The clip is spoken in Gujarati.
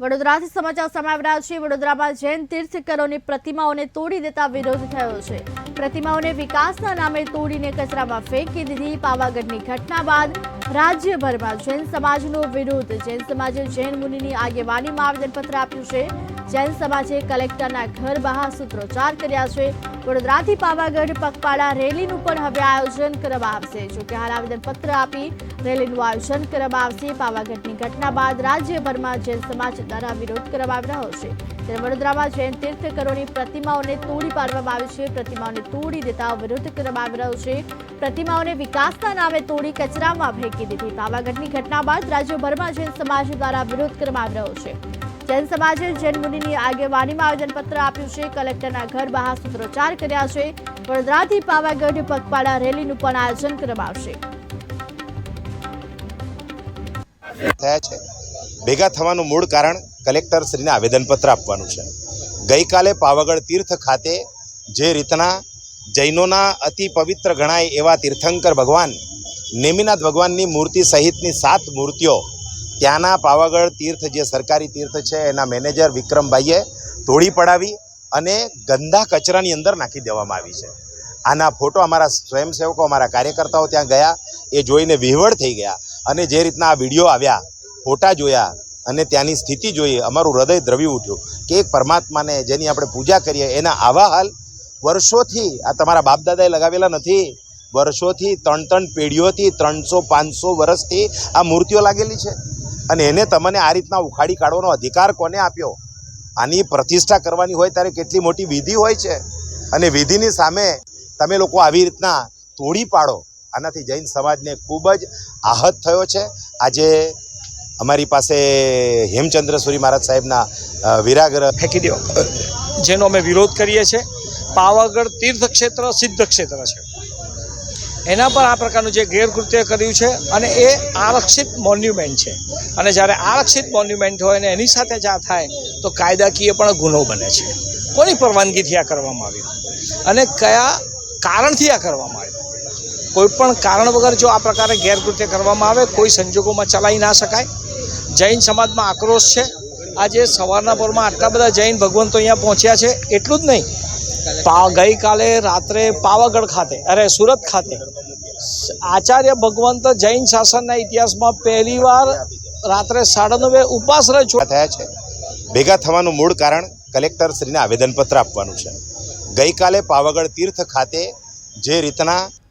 વડોદરાથી સમાચાર સામે આવી રહ્યા છે. વડોદરામાં જૈન તીર્થકરોની પ્રતિમાઓને તોડી દેતા વિરોધ થયો છે. પ્રતિમાઓને વિકાસના નામે તોડીને કચરામાં ફેંકી દીધી પાવાગઢની ઘટના બાદ રાજ્યભરમાં જૈન સમાજનો વિરોધ. જૈન સમાજે જૈન મુનિની આગેવાનીમાં આવેદનપત્ર આપ્યું છે. જૈન સમાજે કલેક્ટરના ઘર બહાર સૂત્રોચ્ચાર કર્યા છે. વડોદરાથી પાવાગઢ, પગપાળા રેલીનું પણ હવે આયોજન કરવામાં આવશે. જોકે હાલ આવેદનપત્ર આપી રેલીનું આયોજન કરવામાં આવશે. પાવાગઢની ઘટના બાદ રાજ્યભરમાં જૈન સમાજ દ્વારા વિરોધ કરવામાં આવી રહ્યો છે. ત્યારે વડોદરામાં જૈન તીર્થકરોની પ્રતિમાઓને તોડી પાડવામાં આવી છે. પ્રતિમાઓને તોડી દેતા વિરોધ કરવામાં આવી રહ્યો છે. પ્રતિમાઓને વિકાસના નામે તોડી કચરામાં ફેંકી દીધી. પાવાગઢની ઘટના બાદ રાજ્યભરમાં જૈન સમાજ દ્વારા વિરોધ કરવામાં આવી રહ્યો છે. જૈન સમાજે જૈન મુનિની આગેવાનીમાં આવેદનપત્ર આપ્યું છે. કલેક્ટરના ઘર બહાર સૂત્રોચ્ચાર કર્યા છે. વડોદરાથી પાવાગઢ પગપાળા રેલીનું પણ આયોજન કરવામાં થયા છે. ભેગા થવાનું મૂળ કારણ કલેક્ટર શ્રીને આવેદનપત્ર આપવાનું છે. ગઈકાલે પાવાગઢ તીર્થ ખાતે જે રીતના જૈનોના અતિ પવિત્ર ગણાય એવા તીર્થંકર ભગવાન, નેમિનાથ ભગવાનની મૂર્તિ સહિતની સાત મૂર્તિઓ ત્યાંના પાવાગઢ તીર્થ જે સરકારી તીર્થ છે, એના મેનેજર વિક્રમભાઈએ તોડી પડાવી અને ગંદા કચરાની અંદર નાખી દેવામાં આવી છે. આના ફોટો અમારા સ્વયંસેવકો, અમારા કાર્યકર્તાઓ ત્યાં ગયા, એ જોઈને વિહવળ થઈ ગયા અને જે રીતના આ વીડિયો આવ્યા, ફોટા જોયા અને ત્યાંની સ્થિતિ જોઈ, અમારું હૃદય દ્રવી ઉઠ્યું કે એક પરમાત્માને જેની આપણે પૂજા કરીએ, એના આવા હાલ વર્ષોથી આ તમારા બાપદાદાએ લગાવેલા નથી. વર્ષોથી ત્રણ ત્રણ પેઢીઓથી ત્રણસો પાંચસો વર્ષથી આ મૂર્તિઓ લાગેલી છે. અને એને તમને આ રીતના ઉખાડી કાઢવાનો અધિકાર કોને આપ્યો? આની પ્રતિષ્ઠા કરવાની હોય ત્યારે કેટલી મોટી વિધિ હોય છે. અને વિધિની સામે તમે લોકો આવી રીતના તોડી પાડો. આનાથી જૈન સમાજને ખૂબ જ આહત થયો છે. આજે અમારી પાસે હેમચંદ્ર સુરી મહારાજ સાહેબના વિરાગ્રહ ફેંકી દો. જેનો અમે વિરોધ કરીએ છીએ. પાવાગઢ તીર્થ ક્ષેત્ર સિદ્ધ ક્ષેત્ર છે. એના પર આ પ્રકારનું જે ગેરકૃત્ય કર્યું છે અને એ આરક્ષિત મોન્યુમેન્ટ છે. અને જ્યારે આરક્ષિત મોન્યુમેન્ટ હોય અને એની સાથે જ આ થાય, તો કાયદાકીય પણ ગુનો બને છે. કોની પરવાનગીથી આ કરવામાં આવ્યું? અને કયા કારણથી આ કરવામાં આવ્યું? કોઈ પણ કારણ વગર જો આ પ્રકારે ગેરકૃત્ય કરવામાં આવે, કોઈ સંજોગોમાં ચલાવી ના શકાય. જૈન સમાજમાં આક્રોશ છે. આજે સવારના પરમાં આટલા બધા જૈન ભગવંતો અહીંયા પહોંચ્યા છે. એટલું જ નહીં ગઈકાલે રાત્રે પાવાગઢ ખાતે, અરે સુરત ખાતે, આચાર્ય ભગવંત જૈન શાસનના ઇતિહાસમાં પહેલીવાર રાત્રે સાડા નવે ઉપાસ થયા છે. ભેગા થવાનું મૂળ કારણ કલેક્ટર શ્રીને આવેદનપત્ર આપવાનું છે. ગઈકાલે પાવાગઢ તીર્થ ખાતે જે રીતના